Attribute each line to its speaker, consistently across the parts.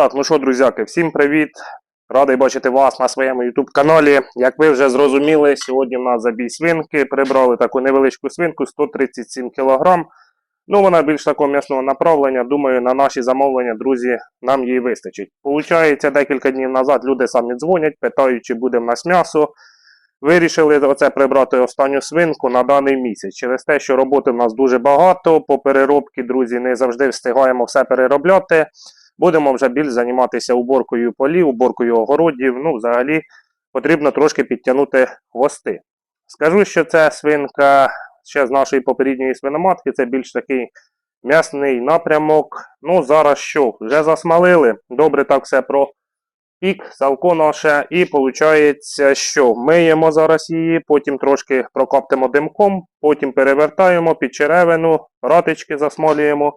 Speaker 1: Так, ну що, друзяки, всім привіт. Радий бачити вас на своєму YouTube каналі. Як ви вже зрозуміли, сьогодні в нас забій свинки. Прибрали таку невеличку свинку 137 кг. Ну, вона більш такого м'ясного направлення. Думаю, на наші замовлення, друзі, нам її вистачить. Получається, декілька днів назад люди самі дзвонять, питають, чи буде в нас м'ясо. Вирішили оце прибрати останню свинку на даний місяць. Через те, що роботи в нас дуже багато, по переробці, друзі, не завжди встигаємо все переробляти. Будемо вже більш займатися уборкою полів, уборкою огородів. Ну, взагалі, потрібно трошки підтягнути хвости. Скажу, що це свинка ще з нашої попередньої свиноматки, це більш такий м'ясний напрямок. Ну, зараз що? Вже засмалили. Добре так все про пік, салко наше. І виходить, що миємо зараз її, потім трошки прокоптимо димком, потім перевертаємо під черевину, ратички засмолюємо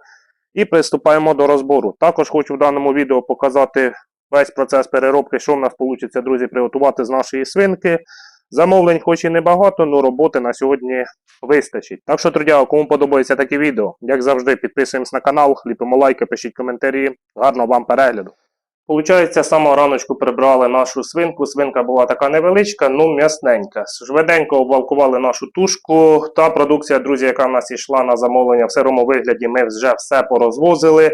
Speaker 1: і приступаємо до розбору. Також хочу в даному відео показати весь процес переробки, що в нас вийде, друзі, приготувати з нашої свинки. Замовлень хоч і небагато, але роботи на сьогодні вистачить. Так що, друзі, кому подобається таке відео, як завжди, підписуємось на канал, ліпимо лайки, пишіть коментарі. Гарного вам перегляду. Получається, самого раночку прибрали нашу свинку. Свинка була така невеличка, ну м'ясненька. Швиденько обвалкували нашу тушку. Та продукція, друзі, яка в нас йшла на замовлення в сирому вигляді, ми вже все порозвозили.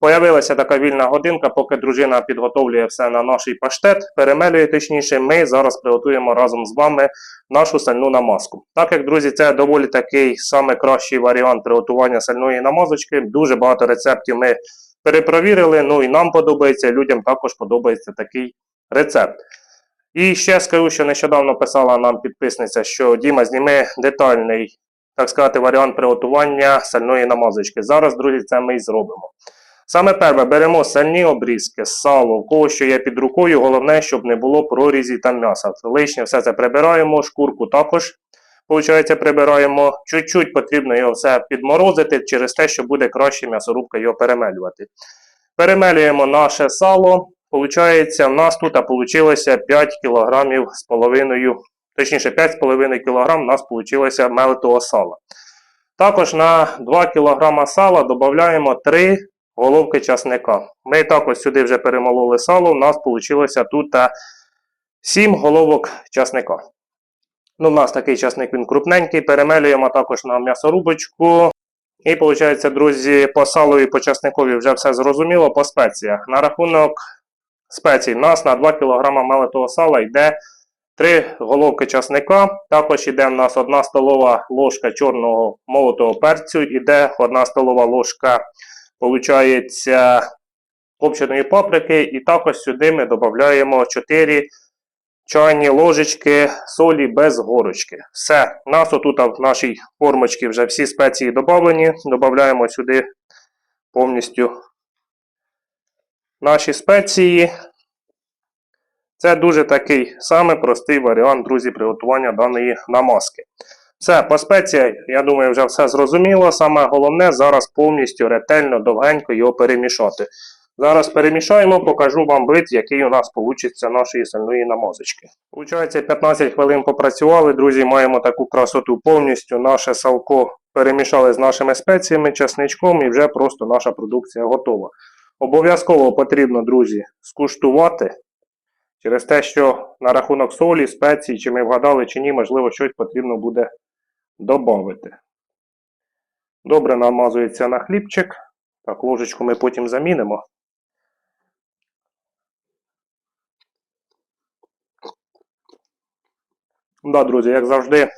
Speaker 1: Появилася така вільна годинка, поки дружина підготовлює все на наш паштет, перемелює точніше, ми зараз приготуємо разом з вами нашу сальну намазку. Так як, друзі, це доволі такий саме кращий варіант приготування сальної намазочки. Дуже багато рецептів ми перепровірили. Ну і нам подобається, людям також подобається такий рецепт. І ще скажу, що нещодавно писала нам підписниця, що Діма зніме детальний, так сказати, варіант приготування сальної намазочки. Зараз, друзі, це ми і зробимо. Саме перше, беремо сальні обрізки, сало, в кого що є під рукою, головне, щоб не було прорізів та м'яса. Лишнє все це прибираємо, шкурку також, виходить, прибираємо. Чуть-чуть потрібно його все підморозити через те, що буде краще м'ясорубка його перемелювати. Перемелюємо наше сало. Получається, в нас тут вийшло 5 кг з половиною, точніше 5,5 кг у нас вийшло мелитого сала. Також на 2 кг сала додаємо 3 головки часника. Ми також сюди вже перемололи сало, у нас вийшло тут 7 головок часника. Ну, у нас такий часник він крупненький, перемелюємо також на м'ясорубочку. І виходить, друзі, по салу і по часникові вже все зрозуміло по спеціях. На рахунок спецій, у нас на 2 кг мелитого сала йде 3 головки часника. Також йде в нас 1 столова ложка чорного молотого перцю, йде 1 столова ложка копченої паприки, і також сюди ми додаємо 4 чайні ложечки солі без горочки. Все, у нас отут в нашій формочці вже всі спеції додавлені. Додаємо сюди повністю наші спеції. Це дуже такий самий простий варіант, друзі, приготування даної намазки. Все, по спеціях, я думаю, вже все зрозуміло. Саме головне зараз повністю ретельно, довгенько його перемішати. Зараз перемішаємо, покажу вам вид, який у нас вийде нашої сальної намазочки. Получається, 15 хвилин попрацювали, друзі, маємо таку красоту повністю. Наше салко перемішали з нашими спеціями, часничком і вже просто наша продукція готова. Обов'язково потрібно, друзі, скуштувати. Через те, що на рахунок солі, спецій, чи ми вгадали, чи ні, можливо, щось потрібно буде Добавити. Добре намазується на хлібчик. Так, ложечку ми потім замінимо. Да, друзі, як завжди,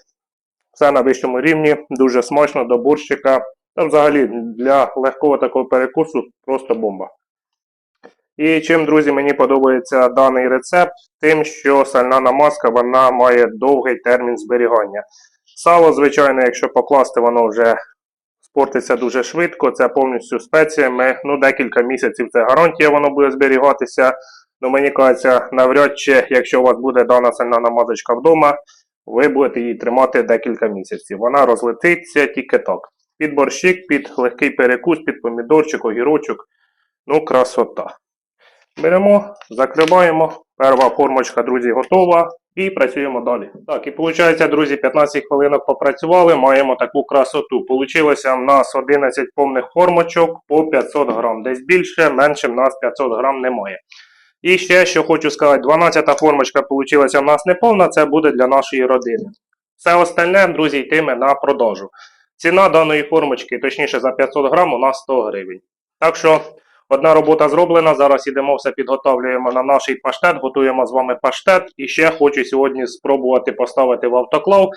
Speaker 1: все на вищому рівні, дуже смачно до борщика. Та взагалі для легкого такого перекусу просто бомба. І чим, друзі, мені подобається даний рецепт, тим, що сальна намазка вона має довгий термін зберігання. Сало, звичайно, якщо покласти, воно вже спортиться дуже швидко. Це повністю спеціями. Ну, декілька місяців це гарантія, воно буде зберігатися. Ну, мені кажеться, навряд чи, якщо у вас буде дана сильна намазочка вдома, ви будете її тримати декілька місяців. Вона розлетиться тільки так. Під борщик, під легкий перекус, під помідорчик, огірочок. Ну, красота. Беремо, закриваємо, Перша формочка, друзі, готова. І працюємо далі. Так, і виходить, друзі, 15 хвилинок попрацювали, маємо таку красоту. Получилося в нас 11 повних формочок по 500 грам. Десь більше, менше в нас 500 грам немає. І ще, що хочу сказати, 12-та формочка получилася в нас неповна, це буде для нашої родини. Все остальне, друзі, йтиме на продажу. Ціна даної формочки, точніше за 500 грам, у нас 100 гривень. Так що одна робота зроблена. Зараз ідемо все підготовлюємо на наш паштет, готуємо з вами паштет. І ще хочу сьогодні спробувати поставити в автоклав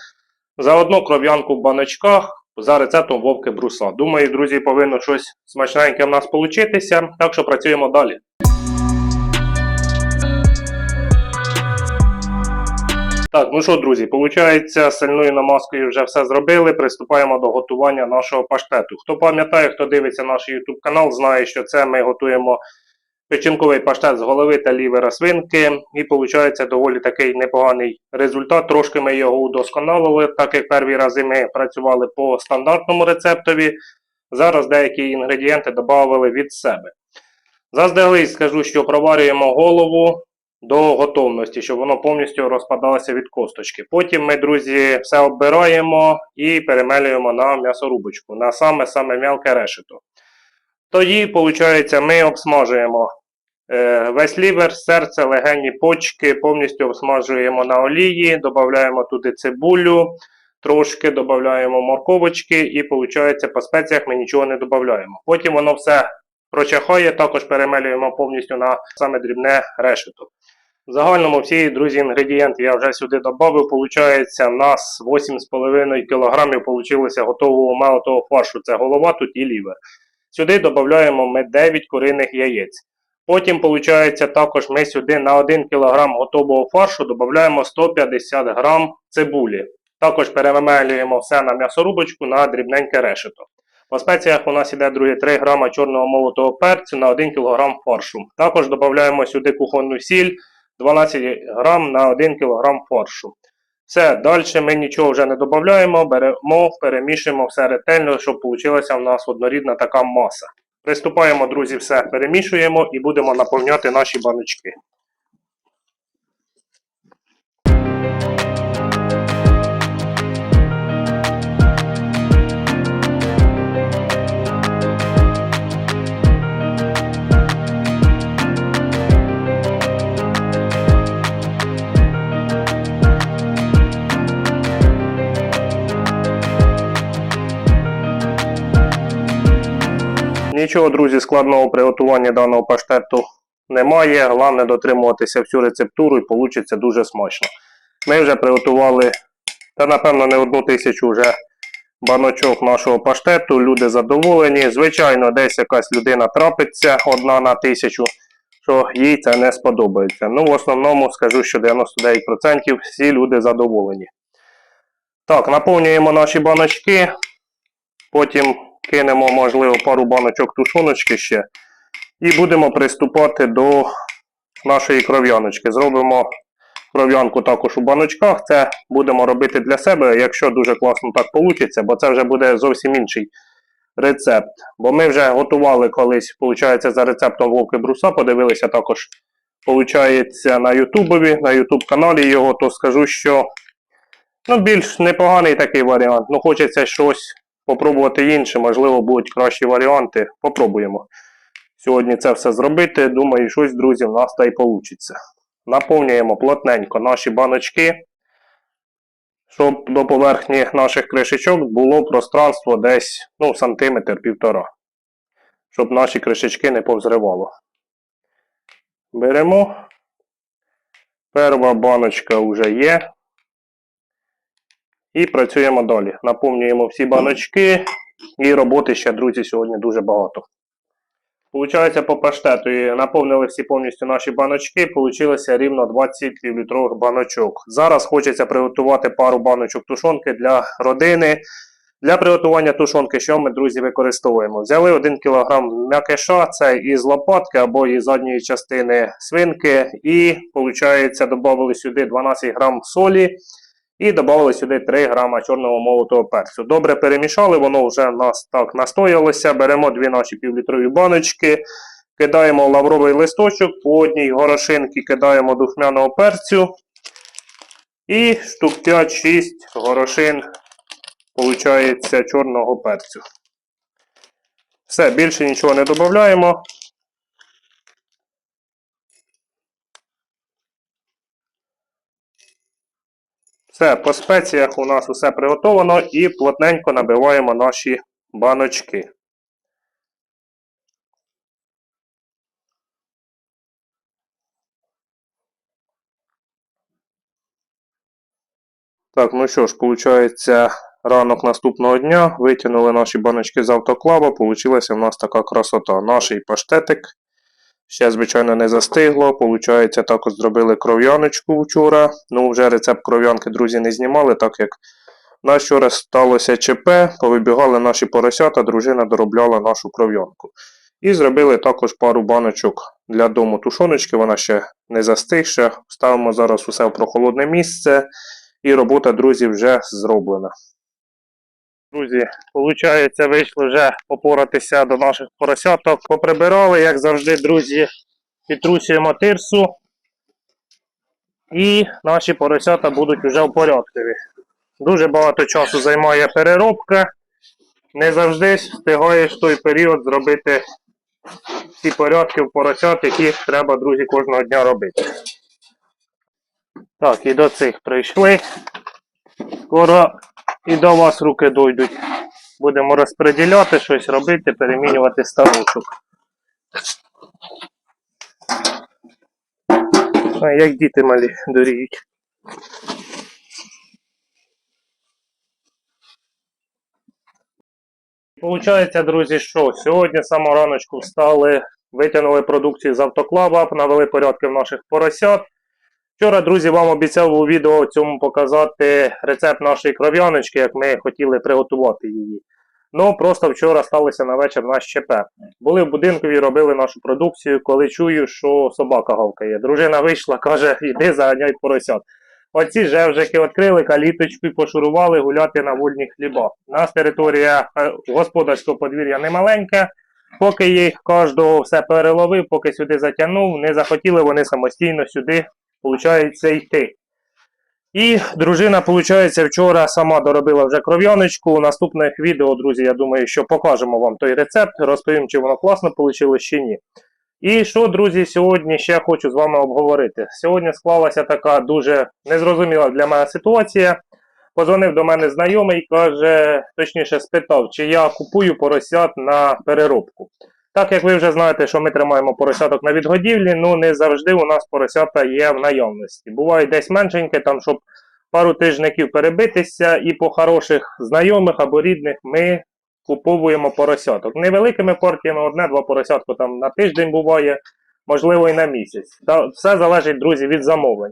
Speaker 1: заодно кров'янку в баночках за рецептом вовки бруса. Думаю, друзі, повинно щось смачненьке в нас получитися. Так що працюємо далі. Так, ну що, друзі, виходить, сильною намазкою вже все зробили. Приступаємо до готування нашого паштету. Хто пам'ятає, хто дивиться наш YouTube канал, знає, що це ми готуємо печінковий паштет з голови та лівера свинки. І виходить доволі такий непоганий результат. Трошки ми його удосконалили, так як перві рази ми працювали по стандартному рецептові. Зараз деякі інгредієнти додали від себе. Заздалегідь скажу, що проварюємо голову до готовності, щоб воно повністю розпадалося від косточки. Потім ми, друзі, все оббираємо і перемелюємо на м'ясорубочку, на саме-саме м'ялке решето. Тоді, виходить, ми обсмажуємо е, весь лівер, серце, легені, почки, повністю обсмажуємо на олії, додаємо туди цибулю, трошки додаємо морковочки і, виходить, по спеціях ми нічого не додаємо. Потім воно все прочахає, також перемелюємо повністю на саме дрібне решето. В загальному всі, друзі, інгредієнти я вже сюди додав. Получається, нас 8,5 кг получилося готового молотого фаршу. Це голова тут і лівер. Сюди додаємо ми 9 куриних яєць. Потім, виходить, також ми сюди на 1 кг готового фаршу додаємо 150 г цибулі. Також перемелюємо все на м'ясорубочку на дрібненьке решето. По спеціях у нас іде друге 3 г чорного молотого перцю на 1 кг фаршу. Також додаємо сюди кухонну сіль 12 г на 1 кг фаршу. Все, далі ми нічого вже не додаємо, беремо, перемішуємо все ретельно, щоб вийшла в нас однорідна така маса. Приступаємо, друзі, все перемішуємо і будемо наповняти наші баночки. Нічого, друзі, складного приготування даного паштету немає. Головне дотримуватися всю рецептуру і вийде дуже смачно. Ми вже приготували, та напевно не одну тисячу вже баночок нашого паштету. Люди задоволені. Звичайно, десь якась людина трапиться одна на тисячу, що їй це не сподобається. Ну, в основному скажу, що 99% всі люди задоволені. Так, наповнюємо наші баночки. Потім кинемо, можливо, пару баночок тушоночки ще. І будемо приступати до нашої кров'яночки. Зробимо кров'янку також у баночках. Це будемо робити для себе, якщо дуже класно так вийде, бо це вже буде зовсім інший рецепт. Бо ми вже готували колись, виходить, за рецептом Вовки Бруса, подивилися також, виходить, на Ютубові, на Ютуб каналі його, то скажу, що ну, більш непоганий такий варіант. Ну, хочеться щось попробувати інше, можливо, будуть кращі варіанти. Попробуємо сьогодні це все зробити. Думаю, щось, друзі, в нас та й вийде. Наповнюємо плотненько наші баночки, щоб до поверхні наших кришечок було пространство десь ну, сантиметр півтора. Щоб наші кришечки не повзривало. Беремо. Перша баночка вже є. І працюємо далі. Наповнюємо всі баночки. І роботи ще, друзі, сьогодні дуже багато. Получається, по паштету і наповнили всі повністю наші баночки. Получилося рівно 20 літрових баночок. Зараз хочеться приготувати пару баночок тушонки для родини. Для приготування тушонки, що ми, друзі, використовуємо? Взяли 1 кг м'якиша, це із лопатки або із задньої частини свинки. І, виходить, додали сюди 12 г солі. І додали сюди 3 грама чорного молотого перцю. Добре перемішали, воно вже в нас так настоялося. Беремо дві наші півлітрові баночки Кидаємо лавровий листочок, по одній горошинці кидаємо духмяного перцю. І штук 5-6 горошин, получається, чорного перцю. Все, більше нічого не додаємо. Все, по спеціях у нас усе приготовано і плотненько набиваємо наші баночки. Так, ну що ж, виходить, ранок наступного дня витягнули наші баночки з автоклава, Получилася в нас така красота. Наш паштетик ще, звичайно, не застигло. Получається, також зробили кров'яночку вчора. Ну, вже рецепт кров'янки, друзі, не знімали, так як у нас вчора сталося ЧП, повибігали наші поросята, дружина доробляла нашу кров'янку. І зробили також пару баночок для дому тушоночки, вона ще не застигша. Ставимо зараз усе в прохолодне місце. І робота, друзі, вже зроблена. Друзі, виходить, вийшло вже попоратися до наших поросяток. Поприбирали, як завжди, друзі, підтрусюємо тирсу. І наші поросята будуть вже в порядку. Дуже багато часу займає переробка. Не завжди встигаєш в той період зробити ці порядки в поросят, які треба, друзі, кожного дня робити. Так, і до цих прийшли. Скоро і до вас руки дойдуть. Будемо розподіляти щось робити, перемінювати станочок. А як діти малі доріють. Получається, друзі, що сьогодні самого раночку встали, витягнули продукцію з автоклава, навели порядки в наших поросят. Вчора, друзі, вам обіцяв у відео цьому показати рецепт нашої кров'яночки, як ми хотіли приготувати її. Ну, просто вчора сталося на вечір наш ЧП. Були в будинкові, робили нашу продукцію, коли чую, що собака гавкає. Дружина вийшла, каже, іди заганяй поросят. Оці жевжики відкрили каліточку і пошурували гуляти на вольні хліба. У нас територія е, господарського подвір'я не маленька. Поки їх кожного все переловив, поки сюди затягнув, не захотіли вони самостійно сюди получається йти. І дружина, виходить, вчора сама доробила вже кров'яночку. У наступних відео, друзі, я думаю, що покажемо вам той рецепт, розповім, чи воно класно вийшло, чи ні. І що, друзі, сьогодні ще хочу з вами обговорити. Сьогодні склалася така дуже незрозуміла для мене ситуація. Позвонив до мене знайомий, каже, точніше спитав, чи я купую поросят на переробку. Так як ви вже знаєте, що ми тримаємо поросяток на відгодівлі, ну не завжди у нас поросята є в наявності. Буває десь меншеньке, там, щоб пару тижників перебитися, і по хороших знайомих або рідних ми куповуємо поросяток. Невеликими партіями одне-два поросятку там на тиждень буває, можливо і на місяць. Та все залежить, друзі, від замовлень.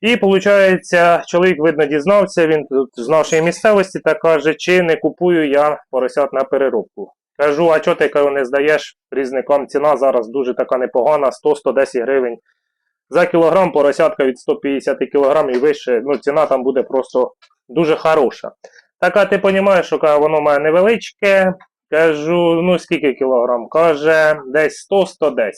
Speaker 1: І виходить, чоловік, видно, дізнався, він тут з нашої місцевості та каже, чи не купую я поросят на переробку. Кажу, а чого ти кажу, не здаєш різникам? Ціна зараз дуже така непогана, 100-110 гривень. За кілограм поросятка від 150 кг і вище, ну ціна там буде просто дуже хороша. Така ти розумієш, що каже, воно має невеличке. Кажу, ну скільки кілограм? Каже, десь 100-110.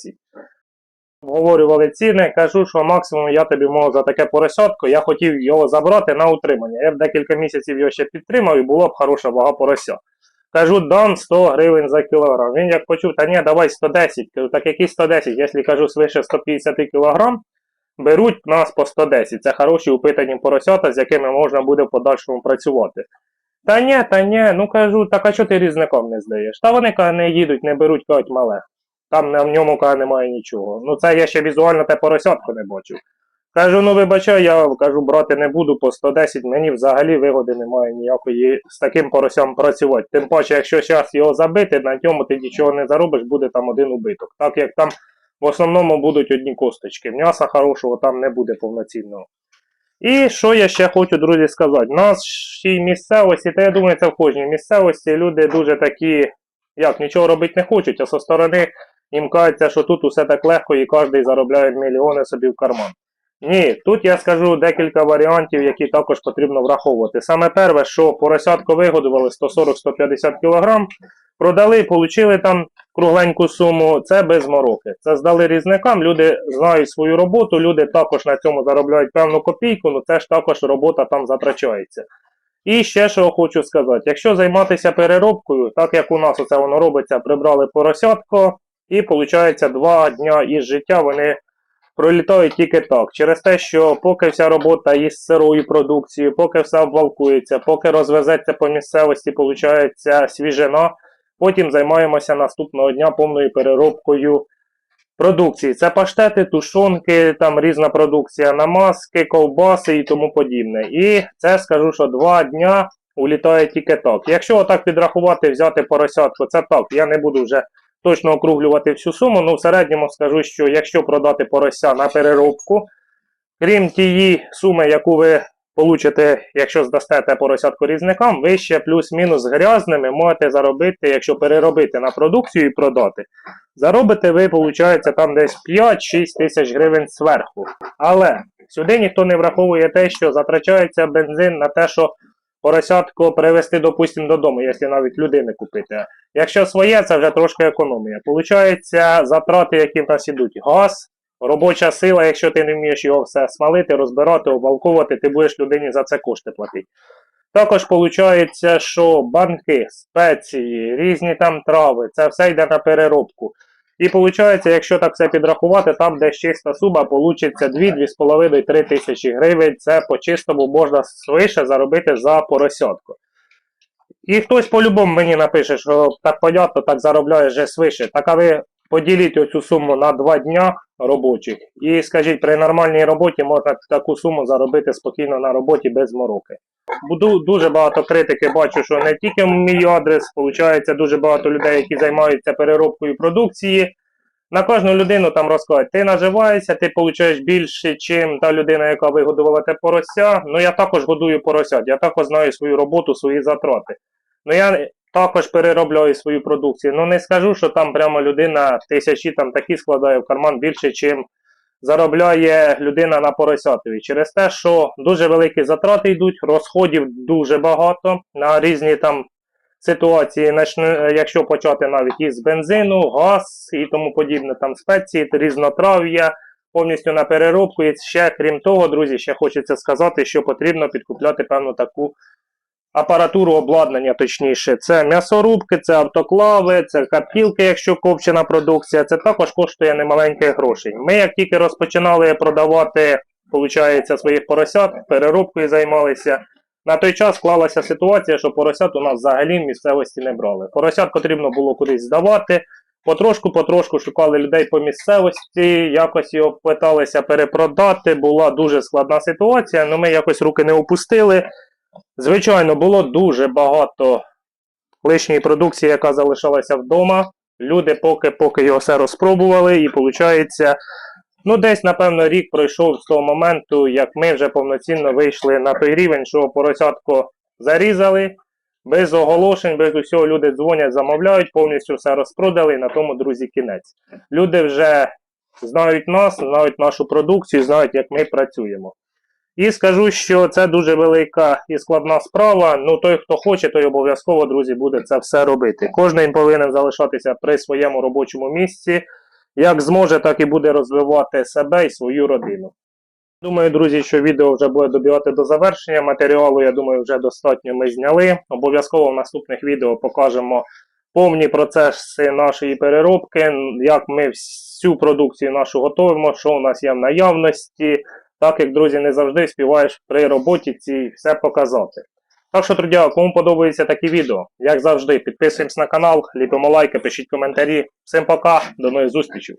Speaker 1: Обговорювали ціни, кажу, що максимум я тобі можу за таке поросятко, я хотів його забрати на утримання. Я б декілька місяців його ще підтримав і була б хороша вага порося. Кажу, дам 100 гривень за кілограм. Він як почув, та ні, давай 110. Кажу, так які 110, якщо кажу свише 150 кілограм, беруть нас по 110. Це хороші упитані поросята, з якими можна буде в подальшому працювати. Та ні, та ні, ну кажу, так а чого ти різником не здаєш? Та вони каже, не їдуть, не беруть, кажуть, мале. Там в ньому каже, немає нічого. Ну це я ще візуально те поросятку не бачив. Кажу, ну вибачай, я кажу, брати не буду по 110, мені взагалі вигоди немає ніякої з таким поросям працювати. Тим паче, якщо зараз його забити, на ньому ти нічого не заробиш, буде там один убиток. Так як там в основному будуть одні косточки. М'яса хорошого там не буде повноцінного. І що я ще хочу, друзі, сказати? В нашій місцевості, та я думаю, це в кожній місцевості люди дуже такі, як нічого робити не хочуть, а зі сторони їм кажеться, що тут усе так легко і кожен заробляє мільйони собі в карман. Ні, тут я скажу декілька варіантів, які також потрібно враховувати. Саме перше, що поросятко вигодували 140-150 кг, Продали, отримали там кругленьку суму, це без мороки. Це здали різникам, люди знають свою роботу, люди також на цьому заробляють певну копійку, ну це ж також робота там затрачається. І ще що хочу сказати: якщо займатися переробкою, так як у нас оце воно робиться, прибрали поросятко, і виходить два дня із життя вони пролітають тільки так. Через те, що поки вся робота із сирою продукцією, поки все обвалкується, поки розвезеться по місцевості, виходить свіжина, потім займаємося наступного дня повною переробкою продукції. Це паштети, тушонки, там різна продукція, намазки, ковбаси і тому подібне. І це скажу, що два дня улітає тільки так. Якщо отак підрахувати, взяти поросятку, це так, я не буду вже точно округлювати всю суму, ну в середньому скажу, що якщо продати порося на переробку, крім тієї суми, яку ви получите, якщо здасте те поросятку різникам, ви ще плюс-мінус грязними можете заробити, якщо переробити на продукцію і продати. Заробите ви, виходить, там десь 5-6 тисяч гривень зверху. Але сюди ніхто не враховує те, що затрачається бензин на те, що поросятку привезти, допустимо, додому, якщо навіть людини купити. Якщо своє, це вже трошки економія. Получається, затрати, які в нас ідуть, газ, робоча сила, якщо ти не вмієш його все смалити, розбирати, обвалковувати, ти будеш людині за це кошти платити. Також виходить, що банки, спеції, різні там трави, це все йде на переробку. І виходить, якщо так все підрахувати, там десь чиста сума получиться 2, 2,5, 3 тисячі гривень. Це по чистому можна свише заробити за поросятку. І хтось по-любому мені напише, що так понятно, так заробляє вже свише. Так а ви поділіть оцю суму на 2 дня робочих. І скажіть, при нормальній роботі можна таку суму заробити спокійно на роботі без мороки. Буду дуже багато критики бачу, що не тільки мій адрес, виходить дуже багато людей, які займаються переробкою продукції. На кожну людину там розказують, ти наживаєшся, ти получаєш більше, чим та людина, яка вигодувала те порося. Ну я також годую поросят, я також знаю свою роботу, свої затрати. Ну я також переробляю свою продукцію. Ну не скажу, що там прямо людина тисячі там такі складає в карман більше, чим заробляє людина на поросятові. Через те, що дуже великі затрати йдуть, розходів дуже багато на різні там ситуації, якщо почати навіть із бензину, газ і тому подібне, там спеції, різнотрав'я, повністю на переробку. І ще, крім того, друзі, ще хочеться сказати, що потрібно підкупляти певну таку апаратуру обладнання, точніше. Це м'ясорубки, це автоклави, це капілки, якщо копчена продукція, це також коштує немаленьких грошей. Ми, як тільки розпочинали продавати, виходить, своїх поросят, переробкою займалися. На той час склалася ситуація, що поросят у нас взагалі в місцевості не брали. Поросят потрібно було кудись здавати. Потрошку-потрошку шукали людей по місцевості, якось його питалися перепродати. Була дуже складна ситуація, але ми якось руки не опустили. Звичайно, було дуже багато лишньої продукції, яка залишалася вдома. Люди поки поки його все розпробували, і виходить, ну десь, напевно, рік пройшов з того моменту, як ми вже повноцінно вийшли на той рівень, що поросятко зарізали. Без оголошень, без усього люди дзвонять, замовляють, повністю все розпродали, і на тому, друзі, кінець. Люди вже знають нас, знають нашу продукцію, знають, як ми працюємо. І скажу, що це дуже велика і складна справа. Ну той, хто хоче, той обов'язково, друзі, буде це все робити. Кожен повинен залишатися при своєму робочому місці. Як зможе, так і буде розвивати себе і свою родину. Думаю, друзі, що відео вже буде добігати до завершення. Матеріалу, я думаю, вже достатньо ми зняли. Обов'язково в наступних відео покажемо повні процеси нашої переробки, як ми всю продукцію нашу готуємо, що у нас є в наявності. Так як, друзі, не завжди співаєш при роботі ці все показати. Так що, друзі, кому подобаються такі відео, як завжди, підписуємось на канал, ліпимо лайки, пишіть коментарі. Всім пока, до нових зустрічей.